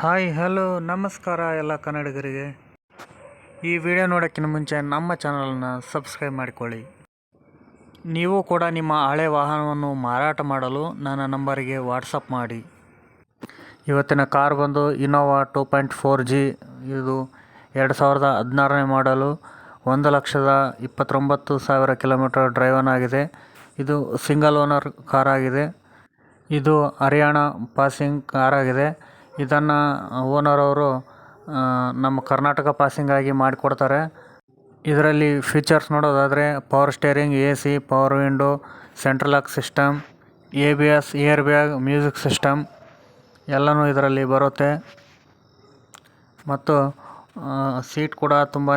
Hi, hello, ನಮಸ್ಕಾರ ಎಲ್ಲ ಕನ್ನಡಿಗರಿಗೆ. ಈ ವಿಡಿಯೋ ನೋಡೋಕ್ಕಿಂತ ಮುಂಚೆ ನಮ್ಮ ಚಾನಲನ್ನು ಸಬ್ಸ್ಕ್ರೈಬ್ ಮಾಡಿಕೊಳ್ಳಿ. ನೀವು ಕೂಡ ನಿಮ್ಮ ಹಳೆ ವಾಹನವನ್ನು ಮಾರಾಟ ಮಾಡಲು ನನ್ನ ನಂಬರಿಗೆ ವಾಟ್ಸಪ್ ಮಾಡಿ. ಇವತ್ತಿನ ಕಾರ್ ಬಂದು Innova two point four G ಇದು ಎರಡು ಸಾವಿರದ ಹದಿನಾರನೇ ಮಾಡಲು ಒಂದು ಲಕ್ಷದ ಇಪ್ಪತ್ತೊಂಬತ್ತು ಸಾವಿರ ಕಿಲೋಮೀಟರ್ ಡ್ರೈವನ್ ಆಗಿದೆ. ಇದು ಸಿಂಗಲ್ ಓನರ್ ಕಾರ್ ಆಗಿದೆ. ಇದು ಹರಿಯಾಣ ಪಾಸಿಂಗ್ ಕಾರ್ ಆಗಿದೆ. ಇದನ್ನು ಓನರ್ ಅವರು ನಮ್ಮ ಕರ್ನಾಟಕ ಪಾಸಿಂಗ್ ಆಗಿ ಮಾಡಿಕೊಡ್ತಾರೆ. ಇದರಲ್ಲಿ ಫೀಚರ್ಸ್ ನೋಡೋದಾದರೆ power steering A C power window central lock system A B S air bag music system ಎಲ್ಲನೂ ಇದರಲ್ಲಿ ಬರುತ್ತೆ. ಮತ್ತು ಸೀಟ್ ಕೂಡ ತುಂಬಾ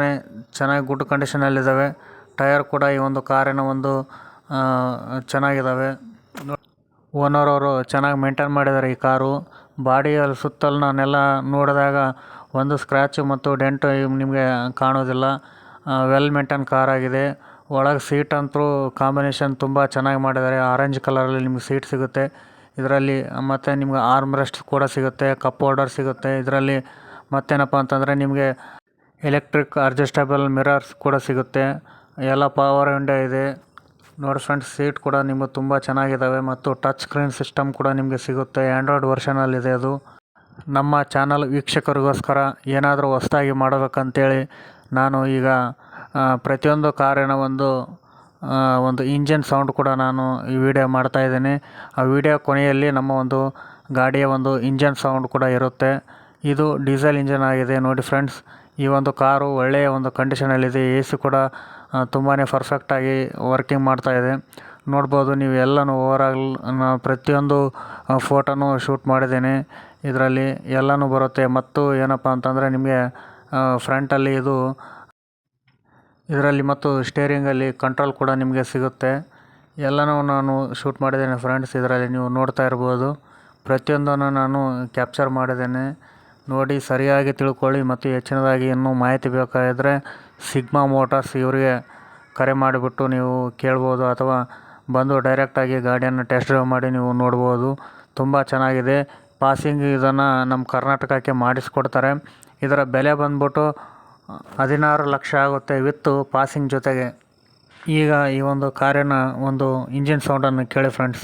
ಚೆನ್ನಾಗಿ ಗುಡ್ ಕಂಡೀಷನಲ್ಲಿದ್ದಾವೆ ಟಯರ್ ಕೂಡ ಈ ಒಂದು ಕಾರಿನ ಒಂದು ಚೆನ್ನಾಗಿದ್ದಾವೆ ಓನರ್ ಅವರು ಚೆನ್ನಾಗಿ ಮೇಂಟೈನ್ ಮಾಡಿದ್ದಾರೆ ಈ ಕಾರು. ಬಾಡಿಯಲ್ಲಿ ಸುತ್ತಲೂ ನಾನೆಲ್ಲ ನೋಡಿದಾಗ ಒಂದು ಸ್ಕ್ರ್ಯಾಚು ಮತ್ತು ಡೆಂಟು ನಿಮಗೆ ಕಾಣೋದಿಲ್ಲ. ವೆಲ್ ಮೇಂಟೈನ್ ಕಾರ್ ಆಗಿದೆ. ಒಳಗೆ ಸೀಟ್ ಅಂತೂ ಕಾಂಬಿನೇಷನ್ ತುಂಬ ಚೆನ್ನಾಗಿ ಮಾಡಿದ್ದಾರೆ. ಆರೆಂಜ್ ಕಲರಲ್ಲಿ ನಿಮ್ಗೆ ಸೀಟ್ ಸಿಗುತ್ತೆ. ಇದರಲ್ಲಿ ಮತ್ತು ನಿಮ್ಗೆ ಆರ್ಮ್ ರೆಸ್ಟ್ ಕೂಡ ಸಿಗುತ್ತೆ ಕಪ್ ಹೋಲ್ಡರ್ ಸಿಗುತ್ತೆ. ಇದರಲ್ಲಿ ಮತ್ತೇನಪ್ಪ ಅಂತಂದರೆ ನಿಮಗೆ ಎಲೆಕ್ಟ್ರಿಕ್ ಅಡ್ಜಸ್ಟಬಲ್ ಮಿರರ್ಸ್ ಕೂಡ ಸಿಗುತ್ತೆ. ಎಲ್ಲ ಪವರ್ ವಿಂಡೋ ಇದೆ. ನೋಡಿ ಫ್ರೆಂಡ್ಸ್ ಸೀಟ್ ಕೂಡ ನಿಮಗೆ ತುಂಬ ಚೆನ್ನಾಗಿದ್ದಾವೆ ಮತ್ತು ಟಚ್ ಸ್ಕ್ರೀನ್ ಸಿಸ್ಟಮ್ ಕೂಡ ನಿಮಗೆ ಸಿಗುತ್ತೆ. ಆ್ಯಂಡ್ರಾಯ್ಡ್ ವರ್ಷನಲ್ಲಿದೆ ಅದು. ನಮ್ಮ ಚಾನಲ್ ವೀಕ್ಷಕರಿಗೋಸ್ಕರ ಏನಾದರೂ ಹೊಸ್ದಾಗಿ ಮಾಡಬೇಕಂತೇಳಿ ನಾನು ಈಗ ಪ್ರತಿಯೊಂದು ಕಾರಿನ ಒಂದು ಒಂದು ಇಂಜಿನ್ ಸೌಂಡ್ ಕೂಡ ನಾನು ಈ ವಿಡಿಯೋ ಮಾಡ್ತಾಯಿದ್ದೀನಿ ಆ ವಿಡಿಯೋ ಕೊನೆಯಲ್ಲಿ ನಮ್ಮ ಒಂದು ಗಾಡಿಯ ಒಂದು ಇಂಜನ್ ಸೌಂಡ್ ಕೂಡ ಇರುತ್ತೆ. ಇದು ಡೀಸೆಲ್ ಇಂಜಿನ್ ಆಗಿದೆ ನೋಡಿ ಫ್ರೆಂಡ್ಸ್. ಈ ಒಂದು ಕಾರು ಒಳ್ಳೆಯ ಒಂದು ಕಂಡೀಷನಲ್ಲಿದೆ ಎ ಸಿ ಕೂಡ ತುಂಬಾ ಪರ್ಫೆಕ್ಟಾಗಿ ವರ್ಕಿಂಗ್ ಮಾಡ್ತಾ ಇದೆ. ನೋಡ್ಬೋದು ನೀವು ಎಲ್ಲನೂ ಆಲ್ ಪ್ರತಿಯೊಂದು ಫೋಟೋನು ಶೂಟ್ ಮಾಡಿದ್ದೇನೆ. ಇದರಲ್ಲಿ ಎಲ್ಲನೂ ಬರುತ್ತೆ. ಮತ್ತು ಏನಪ್ಪ ಅಂತಂದರೆ ನಿಮಗೆ ಫ್ರಂಟಲ್ಲಿ ಇದು, ಇದರಲ್ಲಿ ಮತ್ತು ಸ್ಟೇರಿಂಗಲ್ಲಿ ಕಂಟ್ರೋಲ್ ಕೂಡ ನಿಮಗೆ ಸಿಗುತ್ತೆ. ಎಲ್ಲನೂ ನಾನು ಶೂಟ್ ಮಾಡಿದ್ದೇನೆ ಫ್ರೆಂಡ್ಸ್. ಇದರಲ್ಲಿ ನೀವು ನೋಡ್ತಾ ಇರ್ಬೋದು. ಪ್ರತಿಯೊಂದನ್ನು ನಾನು ಕ್ಯಾಪ್ಚರ್ ಮಾಡಿದ್ದೇನೆ. ನೋಡಿ, ಸರಿಯಾಗಿ ತಿಳ್ಕೊಳ್ಳಿ ಮತ್ತು ಹೆಚ್ಚಿನದಾಗಿ ಇನ್ನೂ ಮಾಹಿತಿ ಬೇಕಾದರೆ ಸಿಗ್ಮಾ ಮೋಟಾರ್ಸ್ ಇವರಿಗೆ ಕರೆ ಮಾಡಿಬಿಟ್ಟು ನೀವು ಕೇಳ್ಬೋದು ಅಥವಾ ಬಂದು ಡೈರೆಕ್ಟಾಗಿ ಗಾಡಿಯನ್ನು ಟೆಸ್ಟ್ ಡ್ರೈವ್ ಮಾಡಿ ನೀವು ನೋಡ್ಬೋದು. ತುಂಬ ಚೆನ್ನಾಗಿದೆ. ಪಾಸಿಂಗ್ ಇದನ್ನು ನಮ್ಮ ಕರ್ನಾಟಕಕ್ಕೆ ಮಾಡಿಸ್ಕೊಡ್ತಾರೆ. ಇದರ ಬೆಲೆ ಬಂದ್ಬಿಟ್ಟು ಹದಿನಾರು ಲಕ್ಷ ಆಗುತ್ತೆ ವಿತ್ತು ಪಾಸಿಂಗ್ ಜೊತೆಗೆ. ಈಗ ಈ ಒಂದು ಕಾರಿನ ಒಂದು ಇಂಜಿನ್ ಸೌಂಡನ್ನು ಕೇಳಿ ಫ್ರೆಂಡ್ಸ್